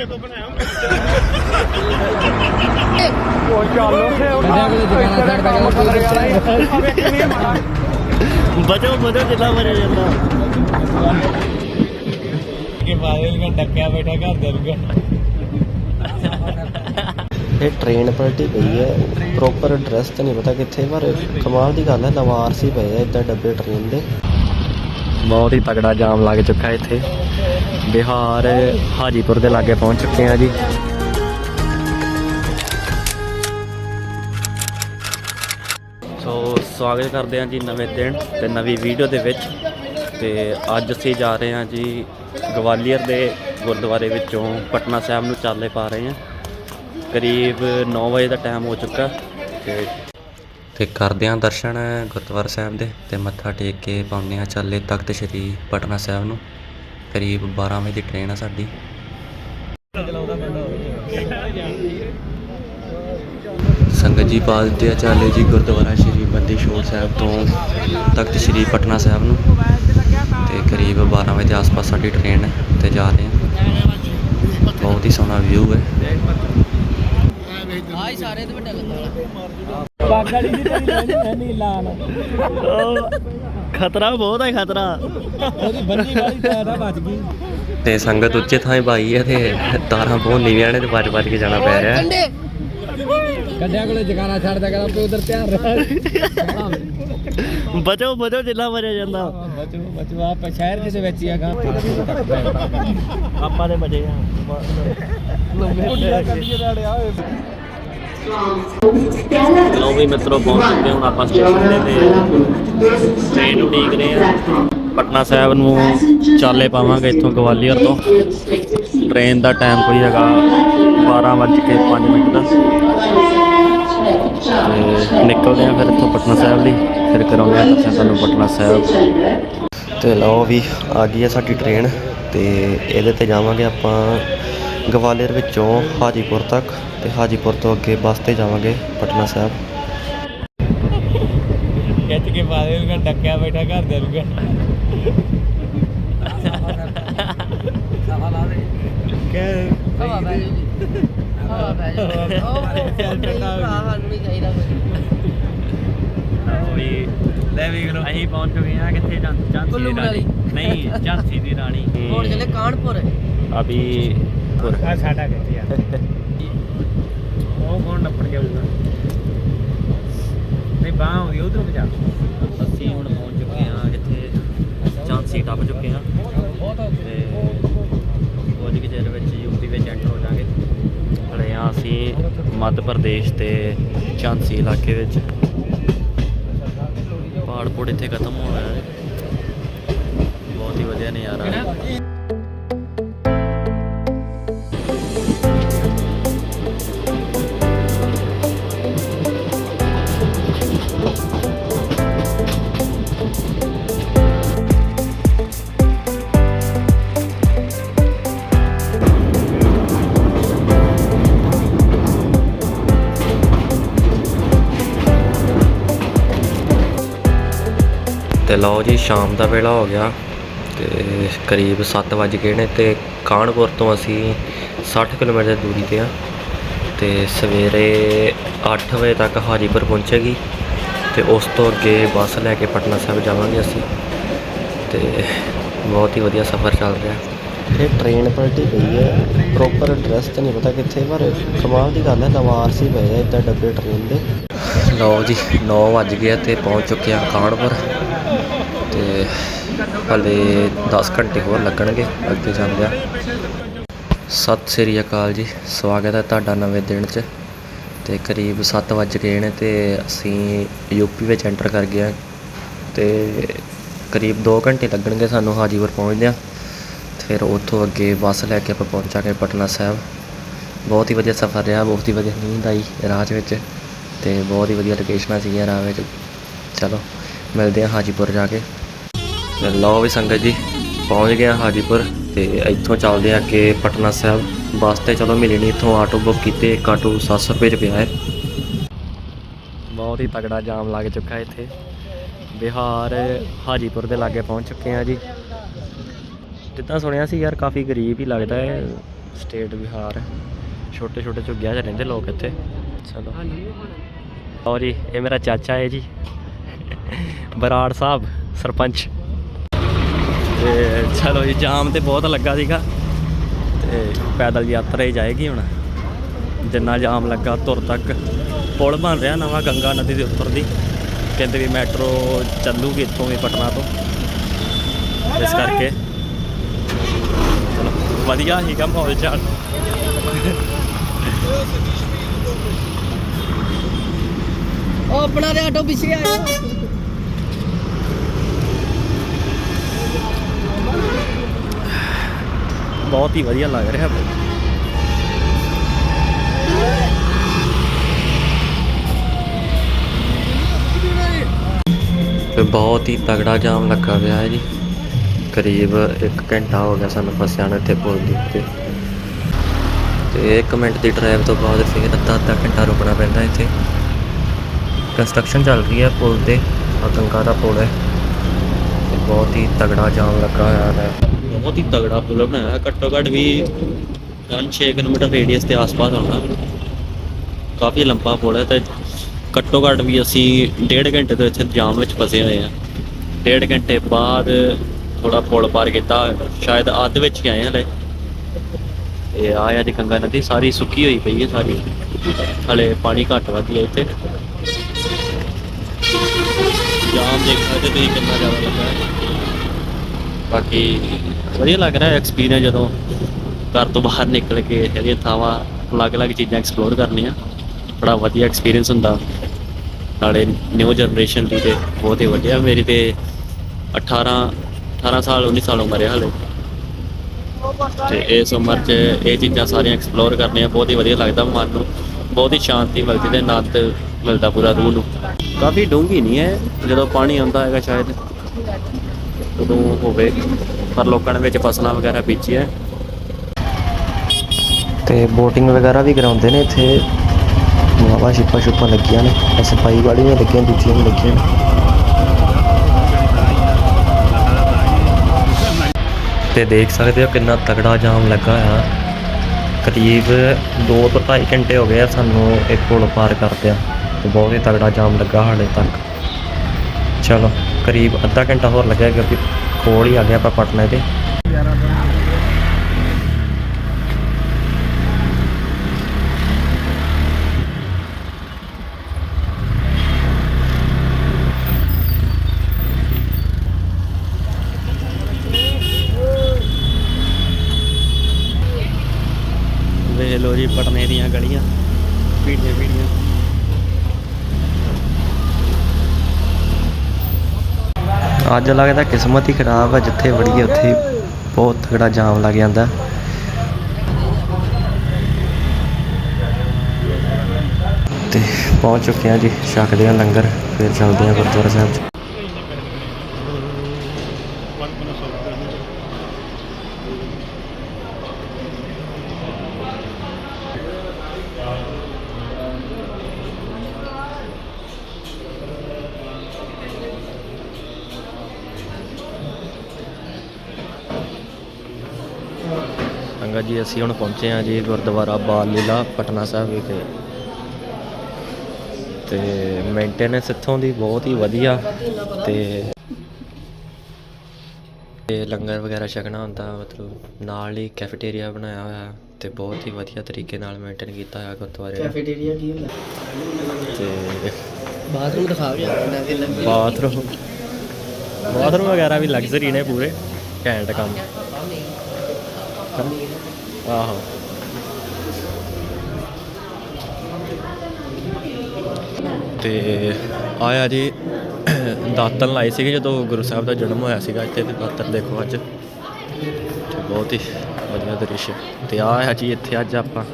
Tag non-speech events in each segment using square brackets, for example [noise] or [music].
ਕੇ ਤੋਂ ਬਣਾਇਆ ਉਹ ਚੱਲ ਉਥੇ ਬਚੋ ਬਚੋ ਜਿੱਦਾਂ ਮਰੇ ਜਾਂਦਾ। ਕਿ ਬਾਦਲ ਕਾ ਡੱਕਿਆ ਬੈਠਾ ਘਰ ਦੇ ਰੁਗਾ ਇਹ ਟ੍ਰੇਨ ਪਲਟੀ ਪਈ ਹੈ ਪ੍ਰੋਪਰ ਐਡਰੈਸ ਤਾਂ ਨਹੀਂ ਪਤਾ ਕਿੱਥੇ ਪਰ ਕਮਾਲ ਦੀ ਗੱਲ ਹੈ ਲਵਾਰ ਸੀ ਪਏ ਆ ਇਦਾਂ ਡੱਬੇ ਟ੍ਰੇਨ ਦੇ। ਬਹੁਤ ਹੀ ਤਗੜਾ ਜਾਮ ਲੱਗ ਚੁੱਕਾ ਇੱਥੇ। ਬਿਹਾਰ, ਹਾਜੀਪੁਰ ਦੇ ਲਾਗੇ ਪਹੁੰਚ ਚੁੱਕੇ ਹਾਂ ਜੀ। ਸੋ ਸਵਾਗਤ ਕਰਦੇ ਹਾਂ ਜੀ ਨਵੇਂ ਦਿਨ ਤੇ ਨਵੀਂ ਵੀਡੀਓ ਦੇ ਵਿੱਚ। ਤੇ ਅੱਜ ਅਸੀਂ ਜਾ ਰਹੇ ਹਾਂ ਜੀ ਗਵਾਲੀਅਰ ਦੇ ਗੁਰਦੁਆਰੇ ਵਿੱਚੋਂ, ਪਟਨਾ ਸਾਹਿਬ ਨੂੰ ਚਾਲੇ ਪਾ ਰਹੇ ਹਾਂ। ਕਰੀਬ 9 ਵਜੇ ਦਾ ਟਾਈਮ ਹੋ ਚੁੱਕਾ ਤੇ ਤੇ ਕਰਦੇ ਹਾਂ ਦਰਸ਼ਨ ਗੁਰਦੁਆਰਾ ਸਾਹਿਬ ਦੇ ਤੇ ਮੱਥਾ ਟੇਕ ਕੇ ਪਾਉਂਦੇ ਹਾਂ ਚਾਲੇ ਤਖਤ ਸ੍ਰੀ ਪਟਨਾ ਸਾਹਿਬ ਨੂੰ। ਕਰੀਬ 12 ਵਜੇ ਦੀ ਟ੍ਰੇਨ ਆ ਸਾਡੀ। ਸੰਗਤ ਜੀ ਪਾਲਦੇ ਆ ਚਾਲੇ ਜੀ ਗੁਰਦੁਆਰਾ ਸ਼੍ਰੀ ਬੰਦੀ ਛੋੜ ਸਾਹਿਬ ਤੋਂ ਤਖਤ ਸ਼੍ਰੀ ਪਟਨਾ ਸਾਹਿਬ ਨੂੰ। ਤੇ ਕਰੀਬ 12 ਵਜੇ ਦੇ ਆਸ-ਪਾਸ ਸਾਡੀ ਟ੍ਰੇਨ ਹੈ ਤੇ ਜਾ ਰਹੇ ਹਾਂ। ਬਹੁਤ ਹੀ ਸੋਹਣਾ ਵਿਊ ਹੈ। ਬਾਗੜੀ ਦੀ ਤੇਰੀ ਨਹੀਂ ਲਾਲ। [laughs] ਖਤਰਾ ਬਹੁਤ ਹੈ ਖਤਰਾ। ਉਹਦੀ ਬੰਦੀ ਵਾਲੀ ਤਾਰਾ ਵੱਜ ਗਈ। ਤੇ ਸੰਗਤ ਉੱਚੇ ਥਾਂ ਹੀ ਪਾਈ ਹੈ ਤੇ ਤਾਰਾਂ ਬਹੁਤ ਨੀਵੀਆਂ ਨੇ ਤੇ ਵੱਜ ਵੱਜ ਕੇ ਜਾਣਾ ਪੈ ਰਿਹਾ ਹੈ। ਕੱਢਿਆ ਕੋਲੇ ਜਗਾਰਾ ਛੱਡਦਾ ਕਹਿੰਦਾ ਤੂੰ ਉਧਰ ਧਿਆਨ ਰੱਖ। ਬਚੋ ਬਚੋ ਜਿੱਦਾਂ ਮਰੇ ਜਾਂਦਾ। ਬਚੋ ਬਚੋ। ਆਪ ਸ਼ਹਿਰ ਕਿਸੇ ਵਿੱਚ ਹੀ ਹੈਗਾ ਆਪਾਂ ਦੇ ਬਚੇ ਆ। ਲਓ ਵੀ ਮਿੱਤਰੋ, ਪਹੁੰਚ ਚੁੱਕੇ ਹੁਣ ਆਪਾਂ ਸਟੇਸ਼ਨ ਤੇ ਤੇ। ਟ੍ਰੇਨ ਨੂੰ ਉਡੀਕ ਰਹੇ ਆ ਪਟਨਾ ਸਾਹਿਬ ਨੂੰ ਚਾਲੇ ਪਾਵਾਂਗੇ ਇੱਥੋਂ ਗਵਾਲੀਅਰ ਤੋਂ। ਟ੍ਰੇਨ ਦਾ ਟਾਈਮ ਕੋਈ ਹੈਗਾ 12:05 ਮਿੰਟ ਦਾ। ਤੇ ਨਿਕਲਦੇ ਆ ਫਿਰ ਇੱਥੋਂ ਪਟਨਾ ਸਾਹਿਬ ਲਈ। ਫਿਰ ਕਰਾਉਂਦੇ ਆ ਦਰਸ਼ਨ ਤੁਹਾਨੂੰ ਪਟਨਾ ਸਾਹਿਬ। ਤੇ ਲਓ ਵੀ ਆ ਗਈ ਹੈ ਸਾਡੀ ਟ੍ਰੇਨ ਤੇ ਇਹਦੇ ਤੇ ਜਾਵਾਂਗੇ ਆਪਾਂ ਗਵਾਲੀਅਰ ਵਿੱਚੋਂ ਹਾਜੀਪੁਰ ਤੱਕ ਤੇ ਹਾਜੀਪੁਰ ਤੋਂ ਅੱਗੇ ਬੱਸ ਤੇ ਜਾਵਾਂਗੇ ਪਟਨਾ ਸਾਹਿਬ। ਖਿੱਚ ਕੇ ਬਾਦਲ ਕਾ ਡੱਕਿਆ ਬੈਠਾ ਘਰ ਦੇ ਰੁਗਾ ਕਹਿ ਹਵਾ ਪੈ ਜੂਗੀ ਹਵਾ ਪੈ ਜੂਗੀ ਉਹ ਨਹੀਂ ਭਰਾ ਸਾਨੂੰ ਨਹੀਂ ਚਾਹੀਦਾ ਕੁਝ ਵੀ ਲੈ ਵੀ ਕਰੋ ਅਸੀਂ ਪਹੁੰਚ ਚੁੱਕੇ ਹਾਂ ਕਿੱਥੇ ਝਾਂਸੀ ਕੁੱਲੂ ਦੀ ਰਾਣੀ। ਨਹੀਂ ਝਾਂਸੀ ਦੀ ਰਾਣੀ। ਹੁਣ ਚੱਲੇ ਕਾਨਪੁਰ। ਅਭੀ ਪੁਰ ਆ ਸਾਡਾ ਕਿੱਥੇ ਆ? ਉਹ ਕੌਣ ਨੱਪੜ ਜਾਊਗਾ ਨਹੀਂ ਬਾਹ ਆਉਂਦੀ ਉਧਰੋਂ ਜਾ ਅਸੀਂ ਹੁਣ ਪਹੁੰਚ ਚੁੱਕੇ ਹਾਂ ਜਿੱਥੇ ਝਾਂਸੀ ਟੱਪ ਚੁੱਕੇ ਹਾਂ। ਤੇ ਕੁਝ ਕੁ ਚਿਰ ਵਿੱਚ ਯੂਪੀ ਵਿੱਚ ਐਂਟਰ ਹੋ ਜਾਾਂਗੇ ਹਲੇ ਹਾਂ ਅਸੀਂ ਮੱਧ ਪ੍ਰਦੇਸ਼ ਤੇ ਝਾਂਸੀ ਇਲਾਕੇ ਵਿੱਚ। ਪਹਾੜ ਪਹਾੜ ਇੱਥੇ ਖਤਮ ਹੋ ਰਿਹਾ ਹੈ ਬਹੁਤ ਹੀ ਵਧੀਆ ਨਜ਼ਾਰਾ। ਹੈ ਤੇ ਲਓ ਜੀ ਸ਼ਾਮ ਦਾ ਵੇਲਾ ਹੋ ਗਿਆ ਤੇ ਕਰੀਬ 7 ਵਜ ਗਏ ਨੇ ਤੇ ਕਾਨਪੁਰ ਤੋਂ ਅਸੀਂ 60 ਕਿਲੋਮੀਟਰ ਦੀ ਦੂਰੀ ਤੇ ਆ ਤੇ ਸਵੇਰੇ 8 ਵਜੇ ਤੱਕ ਹਾਜੀਪੁਰ ਪਹੁੰਚੇਗੀ ਤੇ ਉਸ ਤੋਂ ਅੱਗੇ ਬੱਸ ਲੈ ਕੇ ਪਟਨਾ ਸਾਹਿਬ ਜਾਵਾਂਗੇ ਅਸੀਂ ਤੇ ਬਹੁਤ ਹੀ ਵਧੀਆ ਸਫ਼ਰ ਚੱਲ ਰਿਹਾ। ਇਹ ਟ੍ਰੇਨ ਪਲਟੀ ਪਈ ਹੈ ਪ੍ਰੋਪਰ ਐਡਰੈਸ ਤਾਂ ਨਹੀਂ ਪਤਾ ਕਿੱਥੇ ਪਰ ਕਮਾਲ ਦੀ ਗੱਲ ਹੈ ਲਵਾਰ ਸੀ ਪਏ ਆ ਇਦਾਂ ਡੱਬੇ ਟ੍ਰੇਨ ਦੇ। ਲਓ ਜੀ 9 ਵੱਜ ਗਏ ਤੇ ਪਹੁੰਚ ਚੁੱਕੇ ਆ ਕਾਨਪੁਰ। ਤੇ ਹਲੇ 10 ਘੰਟੇ ਹੋਰ ਲੱਗਣਗੇ, ਅੱਗੇ ਜਾਂਦੇ ਆ ਸਤਿ ਸ੍ਰੀ ਅਕਾਲ ਜੀ, ਸਵਾਗਤ ਹੈ ਤੁਹਾਡਾ ਨਵੇਂ ਦਿਨ 'ਚ। ਤੇ ਕਰੀਬ 7 ਵੱਜ ਗਏ ਨੇ ਤੇ ਅਸੀਂ ਯੂਪੀ ਵਿੱਚ ਐਂਟਰ ਕਰ ਗਏ ਆ ਤੇ ਕਰੀਬ 2 ਘੰਟੇ ਲੱਗਣਗੇ ਸਾਨੂੰ ਹਾਜੀਪੁਰ ਪਹੁੰਚਦਿਆਂ। ਫਿਰ ਉੱਥੋਂ ਅੱਗੇ ਬੱਸ ਲੈ ਕੇ ਆਪਾਂ ਪਹੁੰਚਾਂਗੇ ਪਟਨਾ ਸਾਹਿਬ। ਬਹੁਤ ਹੀ ਵਧੀਆ ਸਫ਼ਰ ਰਿਹਾ, ਬਹੁਤ ਹੀ ਵਧੀਆ ਨੀਂਦ ਆਈ ਰਾਹ ਵਿੱਚ। ਤੇ ਬਹੁਤ ਹੀ ਵਧੀਆ ਲੋਕੇਸ਼ਨਾਂ ਸੀਗੀਆਂ ਰਾਹ ਵਿੱਚ। ਚਲੋ, ਮਿਲਦੇ ਹਾਂ ਹਾਜੀਪੁਰ ਜਾ ਕੇ। ਲਓ ਵੀ ਸੰਗਤ ਜੀ, ਪਹੁੰਚ ਗਏ ਹਾਜੀਪੁਰ ਤੇ ਇੱਥੋਂ ਚੱਲਦੇ ਹਾਂ ਕਿ ਪਟਨਾ ਸਾਹਿਬ। ਬੱਸ ਤੇ ਚਲੋ ਮਿਲੀ ਨਹੀਂ ਇੱਥੋਂ ਆਟੋ ਬੁੱਕ ਕੀਤੇ, ਇੱਕ ਆਟੋ 700 ਰੁਪਏ 'ਚ ਪਿਆ ਹੈ। ਬਹੁਤ ਹੀ ਤਗੜਾ ਜਾਮ ਲੱਗ ਚੁੱਕਾ ਹੈ ਇੱਥੇ। ਬਿਹਾਰ, ਹਾਜੀਪੁਰ ਦੇ ਲਾਗੇ ਪਹੁੰਚ ਚੁੱਕੇ ਹਾਂ ਜੀ। ਜਿੱਦਾਂ ਸੁਣਿਆ ਸੀ ਯਾਰ, ਕਾਫੀ ਗਰੀਬ ਹੀ ਲੱਗਦਾ ਹੈ ਸਟੇਟ ਬਿਹਾਰ। ਛੋਟੇ ਛੋਟੇ ਝੁੱਗੀਆਂ 'ਚ ਰਹਿੰਦੇ ਲੋਕ ਇੱਥੇ। ਚਲੋ। ਔਰ ਜੀ, ਇਹ ਮੇਰਾ ਚਾਚਾ ਹੈ ਜੀ। ਬਰਾੜ ਸਾਹਿਬ, ਸਰਪੰਚ। ਤੇ ਚਲੋ ਜੀ, ਜਾਮ ਤੇ ਬਹੁਤ ਲੱਗਾ ਸੀਗਾ। ਤੇ ਪੈਦਲ ਯਾਤਰਾ ਹੀ ਜਾਏਗੀ ਹੁਣ। ਜਿੰਨਾ ਜਾਮ ਲੱਗਾ, ਤੁਰ ਤੱਕ। ਪੁਲ ਬਣ ਰਿਹਾ ਨਵਾਂ, ਗੰਗਾ ਨਦੀ ਦੇ ਉੱਪਰ ਦੀ। ਕਹਿੰਦੇ ਵੀ ਮੈਟਰੋ ਚੱਲੂਗੀ ਇੱਥੋਂ ਵੀ ਪਟਨਾ ਤੋਂ। ਇਸ ਕਰਕੇ। ਵਧੀਆ ਸੀਗਾ ਮਾਹੌਲ ਚਾਲ। ਉਹ ਆਪਣਾ ਦੇ ਆਟੋ ਪਿੱਛੇ ਆਇਆ। ਬਹੁਤ ਹੀ ਵਧੀਆ ਲੱਗ ਰਿਹਾ ਤੇ ਬਹੁਤ ਹੀ ਤਗੜਾ ਜਾਮ ਲੱਗਾ ਪਿਆ ਹੈ ਜੀ। ਕਰੀਬ 1 ਘੰਟਾ ਹੋ ਗਿਆ ਸਾਨੂੰ ਫਸਿਆ ਨੂੰ ਇੱਥੇ ਪੁਲ ਦੇ ਉੱਤੇ। ਤੇ 1 ਮਿੰਟ ਦੀ ਡਰਾਈਵ ਤੋਂ ਬਾਅਦ ਫਿਰ ਅੱਧਾ ਅੱਧਾ ਘੰਟਾ ਰੁਕਣਾ ਪੈਂਦਾ ਇੱਥੇ। ਕੰਸਟਰਕਸ਼ਨ ਚੱਲ ਰਹੀ ਹੈ ਪੁਲ ਤੇ। ਆ ਗੰਗਾ ਦਾ ਪੁਲ ਹੈ। ਬਹੁਤ ਹੀ ਤਗੜਾ ਜਾਮ ਲੱਗਾ ਹੋਇਆ ਹੈ। ਬਹੁਤ ਹੀ ਤਗੜਾ ਪੁਲ ਬਣਾਇਆ ਘੱਟੋ ਘੱਟ ਵੀ 5-6 ਕਿਲੋਮੀਟਰ ਰੇਡੀਅਸ ਦੇ ਆਸ-ਪਾਸ ਹੋਣਾ। ਕਾਫੀ ਲੰਬਾ ਪੁਲ ਹੈ ਤੇ ਘੱਟੋ ਘੱਟ ਵੀ ਅਸੀਂ ਡੇਢ ਘੰਟੇ ਤੋਂ ਇੱਥੇ ਜਾਮ ਵਿੱਚ ਫਸੇ ਹੋਏ ਆ ਡੇਢ ਘੰਟੇ ਬਾਅਦ ਥੋੜਾ ਪੁਲ ਪਾਰ ਕੀਤਾ। ਸ਼ਾਇਦ ਅੱਧ ਵਿੱਚ ਹੀ ਆਏ ਹਲੇ। ਇਹ ਆਇਆ ਦੀ ਗੰਗਾ ਨਦੀ ਸਾਰੀ ਸੁੱਕੀ ਹੋਈ ਪਈ ਹੈ ਸਾਰੀ। ਹਲੇ ਪਾਣੀ ਘੱਟ ਵੱਧ ਗਿਆ ਇੱਥੇ। ਜਾਮ ਦੇਖ ਸਕਦੇ ਤੁਸੀਂ ਕਿੰਨਾ ਜ਼ਿਆਦਾ ਲੱਗਾ। ਬਾਕੀ ਵਧੀਆ ਲੱਗ ਰਿਹਾ ਐਕਸਪੀਰੀਅੰਸ ਜਦੋਂ ਘਰ ਤੋਂ ਬਾਹਰ ਨਿਕਲ ਕੇ ਜਿਹੜੀਆਂ ਥਾਵਾਂ ਅਲੱਗ-ਅਲੱਗ ਚੀਜ਼ਾਂ ਐਕਸਪਲੋਰ ਕਰਨੀਆਂ। ਬੜਾ ਵਧੀਆ ਐਕਸਪੀਰੀਅੰਸ ਹੁੰਦਾ। ਨਾਲੇ ਨਿਊ ਜਨਰੇਸ਼ਨ ਦੀ ਤੇ ਬਹੁਤ ਹੀ ਵਧੀਆ। ਮੇਰੀ ਤੇ 18 18 ਸਾਲ 19 ਸਾਲ ਉਮਰ ਹੈ ਹਾਲੇ। ਤੇ ਇਸ ਉਮਰ 'ਚ ਇਹ ਚੀਜ਼ਾਂ ਸਾਰੀਆਂ ਐਕਸਪਲੋਰ ਕਰਨੀਆਂ ਬਹੁਤ ਹੀ ਵਧੀਆ ਲੱਗਦਾ ਮਨ ਨੂੰ। ਬਹੁਤ ਹੀ ਸ਼ਾਂਤੀ ਮਿਲਦੀ ਤੇ ਆਨੰਦ ਮਿਲਦਾ ਪੂਰਾ ਰੂਹ ਨੂੰ। ਕਾਫੀ ਡੂੰਘੀ ਨਹੀਂ ਹੈ। ਜਦੋਂ ਪਾਣੀ ਆਉਂਦਾ ਹੈਗਾ ਸ਼ਾਇਦ, ਉਦੋਂ ਹੋਵੇ। ਪਰ ਲੋਕਾਂ ਨੇ ਵਿੱਚ ਫਸਲਾਂ ਵਗੈਰਾ ਬੀਜੀਆਂ ਤੇ ਬੋਟਿੰਗ ਵਗੈਰਾ ਵੀ ਕਰਾਉਂਦੇ ਨੇ ਇੱਥੇ। ਨਵਾਂ ਛਿੱਪਾਂ ਛੁੱਪਾਂ ਲੱਗੀਆਂ ਨੇ ਆਹ ਸਫ਼ਾਈ ਵਾਲੀਆਂ ਲੱਗੀਆਂ ਦੂਜੀਆਂ ਵੀ ਲੱਗੀਆਂ ਨੇ। ਤੇ ਦੇਖ ਸਕਦੇ ਹੋ ਕਿੰਨਾ ਤਗੜਾ ਜਾਮ ਲੱਗਾ ਆ। ਕਰੀਬ 2 ਤੋਂ 2.5 ਘੰਟੇ ਹੋ ਗਏ ਆ ਸਾਨੂੰ ਇਹ ਪੁਲ ਪਾਰ ਕਰਦਿਆਂ। ਤੇ ਬਹੁਤ ਹੀ ਤਗੜਾ ਜਾਮ ਲੱਗਾ ਹਾਲੇ ਤੱਕ। ਚਲੋ ਕਰੀਬ ਅੱਧਾ ਘੰਟਾ ਹੋਰ ਲੱਗਿਆ ਕਿਉਂਕਿ ਕੋਲ ਹੀ ਆ ਗਿਆ ਆਪਾਂ ਪਟਨਾ ਦੇ। ਵੇਖ ਲੋ ਜੀ ਪਟਨੇ ਦੀਆਂ ਗਲੀਆਂ। ਪੀੜੀਆਂ ਪੀੜੀਆਂ ਅੱਜ ਲੱਗਦਾ ਕਿਸਮਤ ਹੀ ਖਰਾਬ ਹੈ ਜਿੱਥੇ ਵੜੀਏ ਉੱਥੇ ਹੀ ਬਹੁਤ ਤਗੜਾ ਜਾਮ ਲੱਗ ਜਾਂਦਾ। ਤੇ ਪਹੁੰਚ ਚੁੱਕੇ ਹਾਂ ਜੀ ਛਕਦੇ ਹਾਂ ਲੰਗਰ, ਫਿਰ ਚੱਲਦੇ ਹਾਂ ਗੁਰਦੁਆਰਾ ਸਾਹਿਬ। ਸੰਗਤ ਜੀ ਅਸੀਂ ਹੁਣ ਪਹੁੰਚੇ ਹਾਂ ਜੀ ਗੁਰਦੁਆਰਾ ਬਾਲ ਲੀਲਾ ਪਟਨਾ ਸਾਹਿਬ ਵਿਖੇ। ਤੇ ਮੇਨਟੇਨੈਂਸ ਇੱਥੋਂ ਦੀ ਬਹੁਤ ਹੀ ਵਧੀਆ ਤੇ ਤੇ ਲੰਗਰ ਵਗੈਰਾ ਛਕਣਾ ਹੁੰਦਾ ਮਤਲਬ ਨਾਲ ਹੀ ਕੈਫੇਟੇਰੀਆ ਬਣਾਇਆ ਹੋਇਆ ਤੇ ਬਹੁਤ ਹੀ ਵਧੀਆ ਤਰੀਕੇ ਨਾਲ ਮੇਨਟੇਨ ਕੀਤਾ ਹੋਇਆ ਗੁਰਦੁਆਰੇ ਦਾ ਕੈਫੇਟੇਰੀਆ ਕੀ ਹੁੰਦਾ? ਤੇ ਬਾਥਰੂਮ ਲੰਬੀ ਬਾਥਰੂਮ ਬਾਥਰੂਮ ਵਗੈਰਾ ਵੀ ਲਗਜ਼ਰੀ ਨੇ ਪੂਰੇ ਘੈਂਟ ਕੰਮ। ਆਹੋ। ਤੇ ਆਇਆ ਜੀ ਦਾਤਨ ਲਾਈ ਸੀਗੇ ਜਦੋਂ ਗੁਰੂ ਸਾਹਿਬ ਦਾ ਜਨਮ ਹੋਇਆ ਸੀਗਾ ਇੱਥੇ ਤੇ ਦਾਤਨ ਦੇਖੋ ਅੱਜ ਤੇ ਬਹੁਤ ਹੀ ਵਧੀਆ ਦ੍ਰਿਸ਼ ਤੇ ਆ ਹੈ ਜੀ ਇੱਥੇ ਅੱਜ ਆਪਾਂ।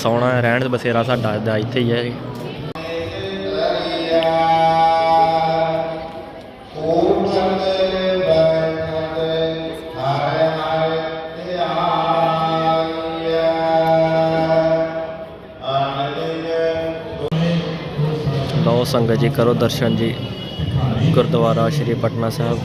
ਸੌਣਾ ਰਹਿਣ ਬਸੇਰਾ ਸਾਡਾ ਦਾ ਇੱਥੇ ਹੀ ਹੈ ਸੰਗਤ ਜੀ ਕਰੋ ਦਰਸ਼ਨ ਜੀ ਗੁਰਦੁਆਰਾ ਸ਼੍ਰੀ ਪਟਨਾ ਸਾਹਿਬ।